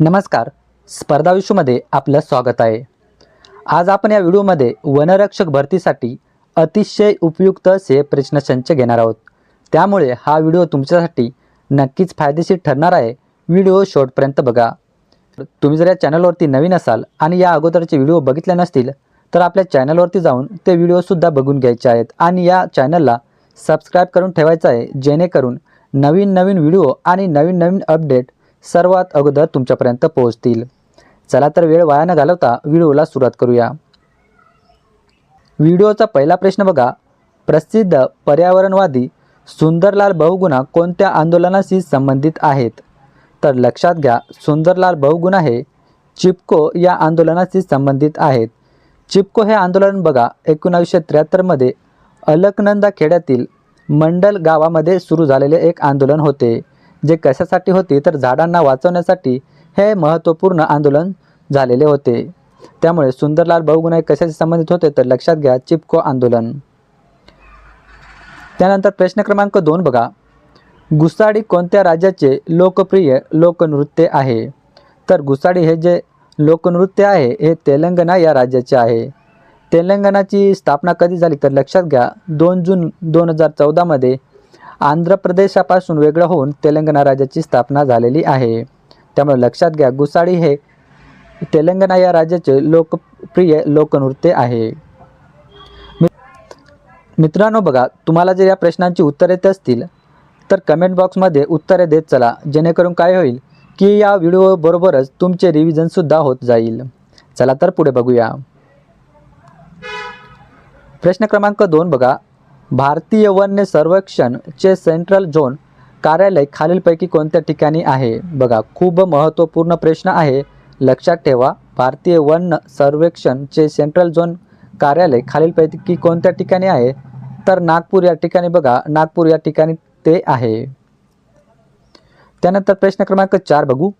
नमस्कार. स्पर्धा विश्वमध्ये आपलं स्वागत आहे. आज आपण या व्हिडिओमध्ये वनरक्षक भरतीसाठी अतिशय उपयुक्त असे प्रश्नसंच घेणार आहोत. त्यामुळे हा व्हिडिओ तुमच्यासाठी नक्कीच फायदेशीर ठरणार आहे. व्हिडिओ शेवटपर्यंत बघा. तुम्ही जर या चॅनलवरती नवीन असाल आणि या अगोदरचे व्हिडिओ बघितले नसतील तर आपल्या चॅनलवरती जाऊन ते व्हिडिओसुद्धा बघून घ्यायचे आहेत आणि या चॅनलला सबस्क्राईब करून ठेवायचं आहे जेणेकरून नवीन नवीन व्हिडिओ आणि नवीन नवीन अपडेट सर्वात अगोदर तुमच्यापर्यंत पोहोचतील. चला तर वेळ वाया न घालवता व्हिडिओला सुरुवात करूया. व्हिडिओचा पहिला प्रश्न बघा. प्रसिद्ध पर्यावरणवादी सुंदरलाल बहुगुणा कोणत्या आंदोलनाशी संबंधित आहेत? तर लक्षात घ्या सुंदरलाल बहुगुणा हे चिपको या आंदोलनाशी संबंधित आहेत. चिपको हे आंदोलन बघा एकोणावीसशे त्र्याहत्तरमध्ये अलकनंदा खेड्यातील मंडल गावामध्ये सुरू झालेले एक आंदोलन होते. जे कशासाठी होते तर झाडांना वाचवण्यासाठी हे महत्त्वपूर्ण आंदोलन झालेले होते. त्यामुळे सुंदरलाल बहुगुणा कशाशी संबंधित होते तर लक्षात घ्या चिपको आंदोलन. त्यानंतर प्रश्न क्रमांक दोन बघा. गुसाडी कोणत्या राज्याचे लोकप्रिय लोकनृत्य आहे? तर गुसाडी हे जे लोकनृत्य आहे हे तेलंगणा या राज्याचे आहे. तेलंगणाची स्थापना कधी झाली तर लक्षात घ्या दोन जून दोन हजार चौदामध्ये आंध्र प्रदेशापासून वेगळं होऊन तेलंगणा राज्याची स्थापना झालेली आहे. त्यामुळे लक्षात घ्या गुसाडी हे तेलंगणा या राज्याचे लोकप्रिय लोकनृत्य आहे. मि- मित्रांनो बघा तुम्हाला जर या प्रश्नांची उत्तरे येत असतील तर कमेंट बॉक्समध्ये उत्तरे देत चला जेणेकरून काय होईल की या व्हिडिओबरोबरच तुमचे रिव्हिजनसुद्धा होत जाईल. चला तर पुढे बघूया. प्रश्न क्रमांक दोन बघा. भारतीय वन्य सर्वेक्षणचे सेंट्रल झोन कार्यालय खालीलपैकी कोणत्या ठिकाणी आहे? बघा खूप महत्त्वपूर्ण प्रश्न आहे. लक्षात ठेवा भारतीय वन सर्वेक्षणचे सेंट्रल झोन कार्यालय खालीलपैकी कोणत्या ठिकाणी आहे? तर नागपूर या ठिकाणी बघा नागपूर या ठिकाणी ते आहे. त्यानंतर प्रश्न क्रमांक चार बघू.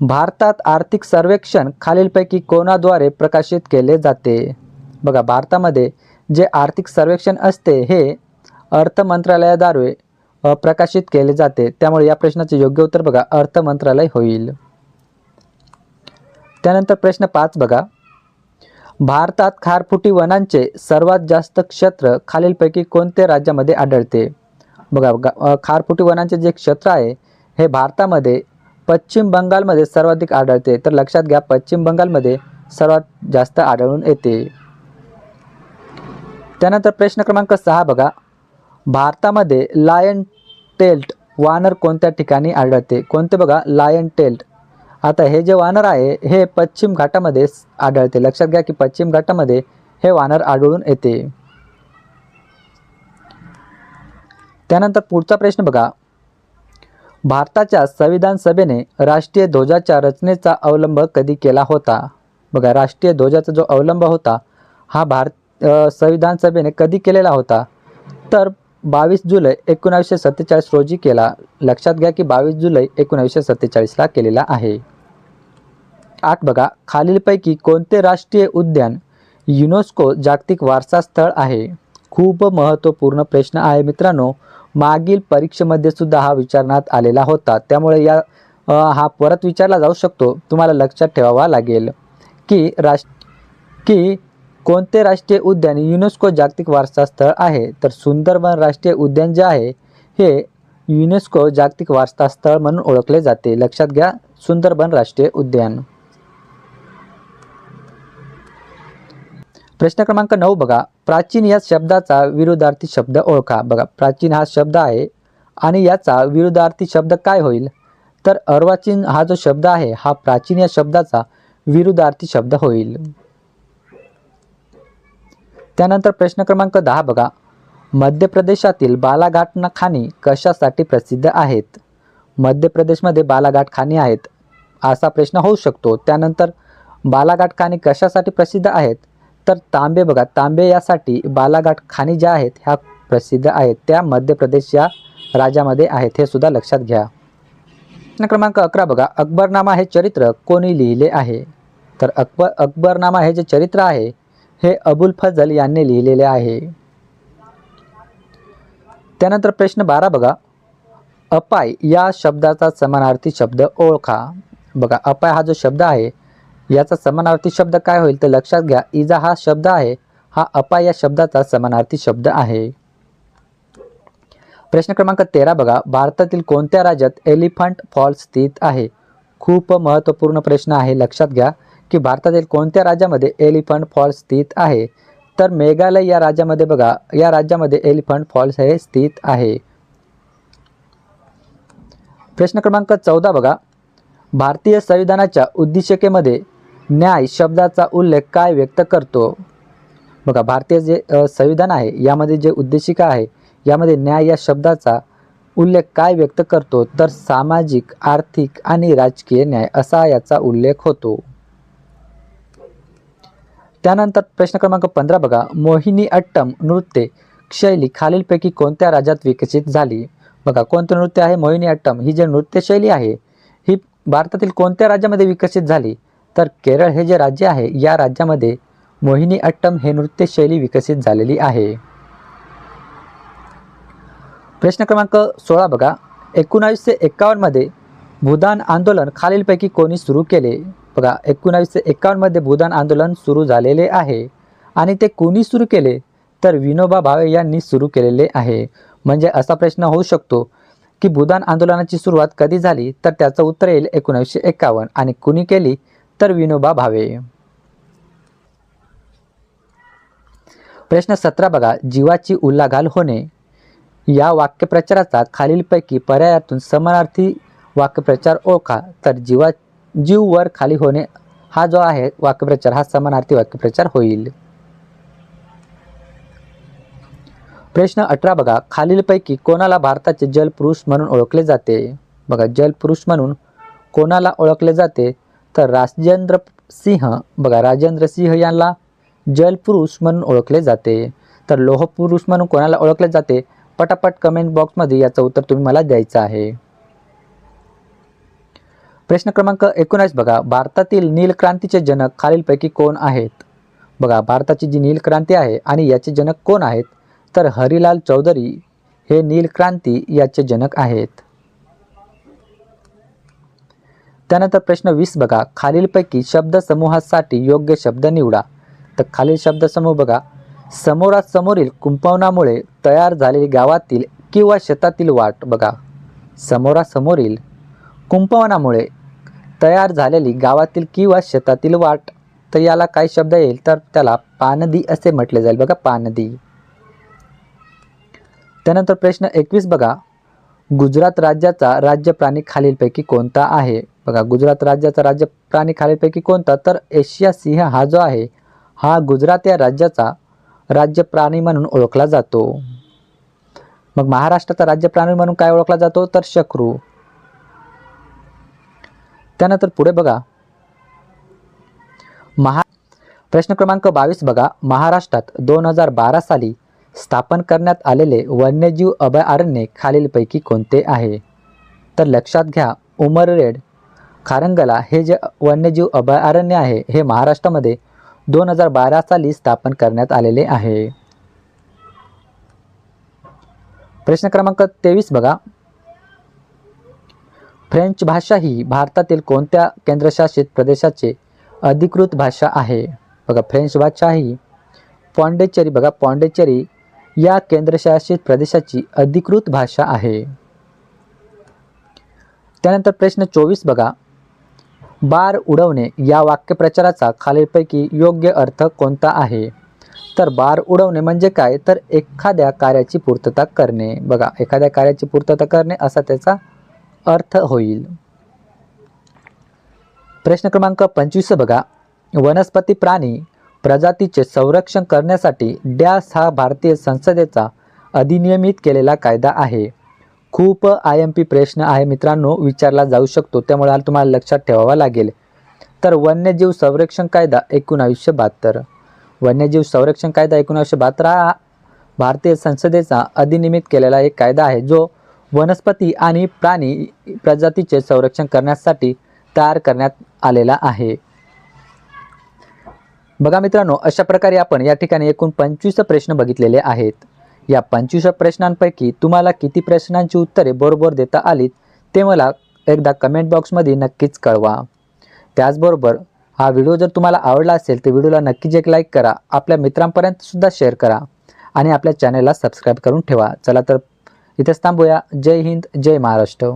भारतात आर्थिक सर्वेक्षण खालीलपैकी कोणाद्वारे प्रकाशित केले जाते? बघा भारतामध्ये जे आर्थिक सर्वेक्षण असते हे अर्थ मंत्रालयाद्वारे प्रकाशित केले जाते. त्यामुळे या प्रश्नाचे योग्य उत्तर बघा. अर्थ मंत्रालय होईल. त्यानंतर प्रश्न पाच बघा. भारतात खारफुटी वनांचे सर्वात जास्त क्षेत्र खालीलपैकी कोणत्या राज्यामध्ये आढळते? बघा खारफुटी वनांचे जे क्षेत्र आहे हे भारतामध्ये पश्चिम बंगालमध्ये सर्वाधिक आढळते. तर लक्षात घ्या पश्चिम बंगालमध्ये सर्वात जास्त आढळून येते. त्यानंतर प्रश्न क्रमांक सहा बघा. भारतामध्ये लायन टेल्ट वानर कोणत्या ठिकाणी आढळते? कोणते बघा? लायन टेल्ट आता हे जे वानर आहे हे पश्चिम घाटामध्ये आढळते. लक्षात घ्या की पश्चिम घाटामध्ये हे वानर आढळून येते. त्यानंतर पुढचा प्रश्न बघा. भारताच्या संविधान सभेने राष्ट्रीय ध्वजाच्या रचनेचा अवलंब कधी केला होता? बघा राष्ट्रीय ध्वजाचा जो अवलंब होता हा भारत संविधान सभेने कधी केलेला होता? तर बावीस जुलै एकोणावीसशे सत्तेचाळीस रोजी केला. लक्षात घ्या की बावीस जुलै एकोणावीसशे सत्तेचाळीसला केलेला आहे. आठ बघा खालीलपैकी कोणते राष्ट्रीय उद्यान युनेस्को जागतिक वारसा स्थळ आहे? खूप महत्त्वपूर्ण प्रश्न आहे मित्रांनो. मागील परीक्षेमध्ये सुद्धा हा विचारण्यात आलेला होता. त्यामुळे या हा परत विचारला जाऊ शकतो. तुम्हाला लक्षात ठेवावा लागेल की राष्ट्र की कोणते राष्ट्रीय उद्यान युनेस्को जागतिक वारसा स्थळ आहे? तर सुंदरबन राष्ट्रीय उद्यान जे आहे हे युनेस्को जागतिक वारसा स्थळ म्हणून ओळखले जाते. लक्षात घ्या सुंदरबन राष्ट्रीय उद्यान. प्रश्न क्रमांक नऊ बघा. प्राचीन या शब्दाचा विरुद्धार्थी शब्द ओळखा. बघा प्राचीन हा शब्द आहे आणि याचा विरुद्धार्थी शब्द काय होईल? तर अर्वाचीन हा जो शब्द आहे हा प्राचीन या शब्दाचा विरुद्धार्थी शब्द होईल. त्यानंतर प्रश्न क्रमांक दहा बघा. मध्य प्रदेशातील बालाघाट खाणी कशासाठी प्रसिद्ध आहेत? मध्य प्रदेशमध्ये बालाघाट खाणी आहेत असा प्रश्न होऊ शकतो. त्यानंतर बालाघाट खाणी कशासाठी प्रसिद्ध आहेत? तर तांबे बघा. तांबे यासाठी बालाघाट खाणी ज्या आहेत ह्या प्रसिद्ध आहेत. त्या मध्य प्रदेश या राज्यामध्ये आहेत. हे सुद्धा लक्षात घ्या. प्रश्न क्रमांक अकरा बघा. अकबरनामा हे चरित्र कोणी लिहिले आहे? तर अकबर अकबरनामा हे जे चरित्र आहे हे अबुल फजल यांनी लिहिलेले आहे. त्यानंतर प्रश्न बारा बघा. अपाय या शब्दाचा समानार्थी शब्द ओळखा. बघा अपाय हा जो शब्द आहे याचा समानार्थी शब्द काय होईल तर लक्षात घ्या. इजा हा शब्द आहे हा अपाय या शब्दाचा समानार्थी शब्द आहे. प्रश्न क्रमांक तेरा बघा. भारतातील कोणत्या राज्यात एलिफंट फॉल्स स्थित आहे? खूप महत्त्वपूर्ण प्रश्न आहे लक्षात घ्या. की भारतातील कोणत्या राज्यामध्ये एलिफंट फॉल्स स्थित आहे? तर मेघालय या राज्यामध्ये बघा या राज्यामध्ये एलिफंट फॉल्स हे स्थित आहे. प्रश्न क्रमांक चौदा बघा. भारतीय संविधानाच्या उद्देशिकेमध्ये न्याय शब्दाचा उल्लेख काय व्यक्त करतो? बघा भारतीय जे संविधान आहे यामध्ये जे उद्देशिका आहे यामध्ये न्याय या शब्दाचा उल्लेख काय व्यक्त करतो? तर सामाजिक आर्थिक आणि राजकीय न्याय असा याचा उल्लेख होतो. त्यानंतर प्रश्न क्रमांक पंधरा बघा. मोहिनी अट्टम नृत्य शैली खालीलपैकी कोणत्या राज्यात विकसित झाली? बघा कोणतं नृत्य आहे मोहिनी अट्टम? ही जी नृत्यशैली आहे ही भारतातील कोणत्या राज्यामध्ये विकसित झाली? तर केरळ हे जे राज्य आहे या राज्यामध्ये मोहिनी अट्टम हे नृत्यशैली विकसित झालेली आहे. प्रश्न क्रमांक सोळा बघा. एकोणावीसशे एकावन्नमध्ये भूदान आंदोलन खालीलपैकी कोणी सुरू केले? बघा एकोणावीसशे एकावन्नमध्ये भूदान आंदोलन सुरू झालेले आहे. आणि ते कोणी सुरू केले? तर विनोबा भावे यांनी सुरू केलेले आहे. म्हणजे असा प्रश्न होऊ शकतो की भूदान आंदोलनाची सुरुवात कधी झाली? तर त्याचं उत्तर येईल एकोणावीसशे एकावन्न. आणि कुणी केली? तर विनोबा भावे. प्रश्न सतरा बघा जीवाची उल्लाघाल होणे. या वाक्यप्रचाराचा खालीलपैकी पर्यायातून समानार्थी वाक्यप्रचार ओळखा. तर जीवा जीव वर खाली होणे हा जो आहे वाक्यप्रचार हा समानार्थी वाक्यप्रचार होईल. प्रश्न अठरा बघा. खालीलपैकी कोणाला भारताचे जलपुरुष म्हणून ओळखले जाते? बघा जलपुरुष म्हणून कोणाला ओळखले जाते? तर राजेंद्र सिंह बघा राजेंद्र सिंह यांना जलपुरुष म्हणून ओळखले जाते. तर लोहपुरुष म्हणून कोणाला ओळखले जाते? पटापट कमेंट बॉक्समध्ये याचं उत्तर तुम्ही मला द्यायचं आहे. प्रश्न क्रमांक एकोणास बघा. भारतातील नीलक्रांतीचे जनक खालीलपैकी कोण आहेत? बघा भारताची जी नीलक्रांती आहे आणि याचे जनक कोण आहेत? तर हरिलाल चौधरी हे नीलक्रांती याचे जनक आहेत. त्यानंतर प्रश्न वीस बघा. खालीलपैकी शब्दसमूहासाठी योग्य शब्द निवडा. तर खालील शब्दसमूह बघा. समोरासमोरील कुंपवनामुळे तयार झालेली गावातील किंवा शेतातील वाट बघा. समोरासमोरील कुंपवनामुळे तयार झालेली गावातील किंवा शेतातील वाट तर याला काय शब्द येईल तर त्याला पानदी असे म्हटले जाईल. बघा पानदी. त्यानंतर प्रश्न एकवीस बघा. गुजरात राज्याचा राज्य प्राणी खालीलपैकी कोणता आहे? बघा गुजरात राज्याचा राज्य प्राणी खालीलपैकी कोणता? तर एशिया सिंह हा जो आहे हा गुजरात या राज्याचा राज्य प्राणी म्हणून ओळखला जातो. मग महाराष्ट्राचा राज्य प्राणी म्हणून काय ओळखला जातो? तर शक्रू. त्यानंतर पुढे बघा. महा प्रश्न क्रमांक बावीस बघा. महाराष्ट्रात दोन हजार बारा साली स्थापन करण्यात आलेले वन्यजीव अभयारण्य खालीलपैकी कोणते आहे? तर लक्षात घ्या उमररेड खारंगला हे जे वन्यजीव अभयारण्य आहे हे महाराष्ट्रामध्ये दोन हजार बारा साली स्थापन करण्यात आलेले आहे. प्रश्न क्रमांक तेवीस बघा. फ्रेंच भाषा ही भारतातील कोणत्या केंद्रशासित प्रदेशाचे अधिकृत भाषा आहे? बघा फ्रेंच भाषा ही पॉंडेचेरी बघा पॉंडेचेरी या केंद्रशासित प्रदेशाची अधिकृत भाषा आहे. त्यानंतर प्रश्न चोवीस बघा. बार उडवणे या वाक्यप्रचाराचा खालीलपैकी योग्य अर्थ कोणता आहे? तर बार उडवणे म्हणजे काय? तर एखाद्या कार्याची पूर्तता करणे. बघा एखाद्या कार्याची पूर्तता करणे असा त्याचा अर्थ होईल. प्रश्न क्रमांक पंचवीस बघा. वनस्पती प्राणी प्रजातीचे संरक्षण करण्यासाठी डॅस हा भारतीय संसदेचा अधिनियमित केलेला कायदा आहे. खूप आय एम पी प्रश्न आहे मित्रांनो विचारला जाऊ शकतो. त्यामुळे तुम्हाला लक्षात ठेवावा लागेल. तर वन्यजीव संरक्षण कायदा एकोणावीसशे बहात्तर. वन्यजीव संरक्षण कायदा एकोणावीसशे बहात्तर हा भारतीय संसदेचा अधिनियमित केलेला एक कायदा आहे जो वनस्पती आणि प्राणी प्रजातीचे संरक्षण करण्यासाठी तयार करण्यात आलेला आहे. बघा मित्रांनो अशा प्रकारे आपण या ठिकाणी एकूण पंचवीस प्रश्न बघितलेले आहेत. या पंचवीस प्रश्नांपैकी तुम्हाला किती प्रश्नांची उत्तरे बरोबर देता आलीत ते मला एकदा कमेंट बॉक्समध्ये नक्कीच कळवा. त्याचबरोबर हा व्हिडिओ जर तुम्हाला आवडला असेल तर व्हिडिओला नक्कीच एक लाईक करा आपल्या मित्रांपर्यंतसुद्धा शेअर करा आणि आपल्या चॅनलला सबस्क्राईब करून ठेवा. चला तर इथेच थांबूया. जय हिंद जय महाराष्ट्र.